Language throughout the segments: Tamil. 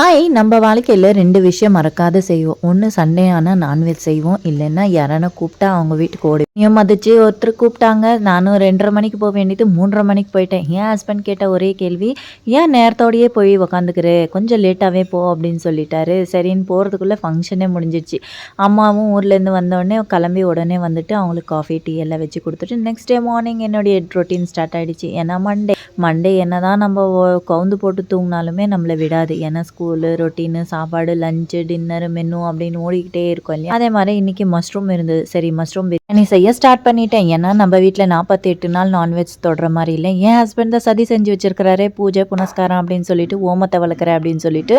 ஹாய் நம்ம வாழ்க்கையில் ரெண்டு விஷயம் மறக்காத செய்வோம். ஒன்று சண்டே ஆனால் நான்வெஜ் செய்வோம். இல்லைன்னா யாரான கூப்பிட்டா அவங்க வீட்டுக்கு ஓடி ஏன் மதிச்சு ஒருத்தர் கூப்பிட்டாங்க. நானும் ரெண்டரை மணிக்கு போக வேண்டியது மூன்றரை மணிக்கு போயிட்டேன். என் ஹஸ்பண்ட் கேட்ட ஒரே கேள்வி ஏன் நேரத்தோடயே போய் உக்காந்துக்கிற? கொஞ்சம் லேட்டாகவே போ அப்படின்னு சொல்லிட்டாரு. சரின்னு போகிறதுக்குள்ளே ஃபங்க்ஷனே முடிஞ்சிடுச்சு அம்மாவும் ஊர்லேருந்து வந்தோடனே கிளம்பி உடனே வந்துட்டு அவங்களுக்கு காஃபி டீ எல்லாம் வச்சு கொடுத்துட்டு நெக்ஸ்ட் டே மார்னிங் என்னுடைய ரொட்டீன் ஸ்டார்ட் ஆகிடுச்சு ஏன்னா மண்டே மண்டே என்னதான் நம்ம கவுந்து போட்டு தூங்கினாலுமே நம்மளை விடாது. ஏன்னா ஸ்கூலு ரொட்டீனு சாப்பாடு லஞ்சு டின்னர் மெனு அப்படின்னு ஓடிக்கிட்டே இருக்கும் இல்லையா? அதே மாதிரி இன்னைக்கு மஷ்ரூம் இருந்தது. சரி மஷ்ரூம் பிரியாணி செய்ய ஸ்டார்ட் பண்ணிட்டேன். ஏன்னா நம்ம வீட்டில் நாற்பத்தி எட்டு நாள் நான்வெஜ் தொடுற மாதிரி இல்லை. என் ஹஸ்பண்ட் தான் சதி செஞ்சு வச்சிருக்கிறாரே. பூஜை புனஸ்காரம் அப்படின்னு சொல்லிட்டு ஓமத்தை வளர்க்குற அப்படின்னு சொல்லிட்டு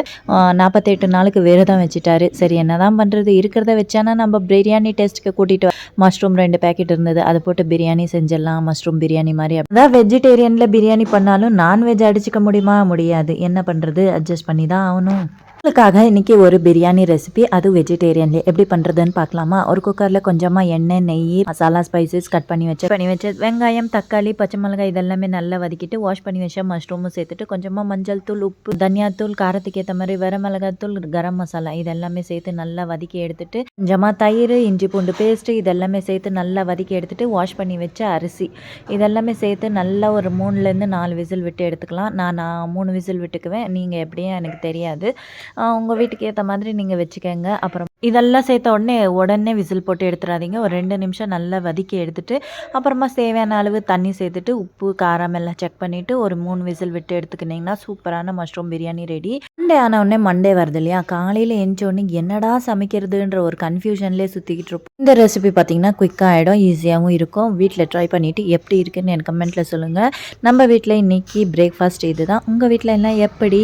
நாற்பத்தெட்டு நாளுக்கு விரதம் வச்சுட்டாரு. சரி என்னதான் பண்ணுறது இருக்கிறத வச்சானா நம்ம பிரியாணி டேஸ்ட்டுக்கு கூட்டிகிட்டு மஷ்ரூம் ரெண்டு பேக்கெட் இருந்தது. அதை போட்டு பிரியாணி செஞ்சிடலாம். மஷ்ரூம் பிரியாணி மாதிரி அதான் வெஜிடேரியனில் பிரியாணி பண்ணாலும் நான்வெஜ் அடிச்சுக்க முடியுமா? முடியாது. என்ன பண்ணுறது அட்ஜஸ்ட் பண்ணி தான் ஆகணும். உங்களுக்காக இன்னைக்கு ஒரு பிரியாணி ரெசிபி அது வெஜிடேரியன்ல எப்படி பண்ணுறதுன்னு பார்க்கலாமா? ஒரு குக்கரில் கொஞ்சமாக எண்ணெய் நெய் மசாலா ஸ்பைசஸ் கட் பண்ணி வச்சு பண்ணி வச்சு வெங்காயம் தக்காளி பச்சை மிளகாய் இதெல்லாமே நல்லா வதக்கிட்டு வாஷ் பண்ணி வச்ச மஷ்ரூமும் சேர்த்துட்டு கொஞ்சமாக மஞ்சள் தூள் உப்பு தனியாத்தூள் காரத்துக்கு ஏற்ற மாதிரி வர மிளகாத்தூள் கரம் மசாலா இதெல்லாமே சேர்த்து நல்லா வதக்கி எடுத்துட்டு கொஞ்சமாக தயிர் இஞ்சி பூண்டு பேஸ்ட்டு இதெல்லாமே சேர்த்து நல்லா வதக்கி எடுத்துட்டு வாஷ் பண்ணி வச்ச அரிசி இதெல்லாமே சேர்த்து நல்லா ஒரு மூணுலேருந்து நாலு விசில் விட்டு எடுத்துக்கலாம். நான் நான் மூணு விசில் விட்டுக்குவேன். நீங்கள் எப்படியும் எனக்கு தெரியாது. உங்கள் வீட்டுக்கு ஏற்ற மாதிரி நீங்கள் வச்சுக்கோங்க. அப்புறம் இதெல்லாம் சேர்த்த உடனே உடனே விசில் போட்டு எடுத்துடாதீங்க ஒரு ரெண்டு நிமிஷம் நல்லா வதக்கி எடுத்துட்டு அப்புறமா தேவையான அளவு தண்ணி சேர்த்துட்டு உப்பு காரம் எல்லாம் செக் பண்ணிவிட்டு ஒரு மூணு விசில் விட்டு எடுத்துக்கினிங்கன்னா சூப்பரான மஷ்ரூம் பிரியாணி ரெடி மண்டே ஆன உடனே மண்டே வருது இல்லையா? காலையில் எஞ்சோடனே என்னடா சமைக்கிறதுன்ற ஒரு கன்ஃபியூஷன்லேயே சுற்றிக்கிட்டு இருப்போம். இந்த ரெசிபி பார்த்தீங்கன்னா குயிக்காக ஆகிடும் ஈஸியாகவும் இருக்கும். வீட்டில் ட்ரை பண்ணிவிட்டு எப்படி இருக்குன்னு எனக்கு கமெண்ட்டில் சொல்லுங்கள் நம்ம வீட்டில் இன்றைக்கி பிரேக்ஃபாஸ்ட் இது தான் உங்கள் வீட்டில் எல்லாம் எப்படி?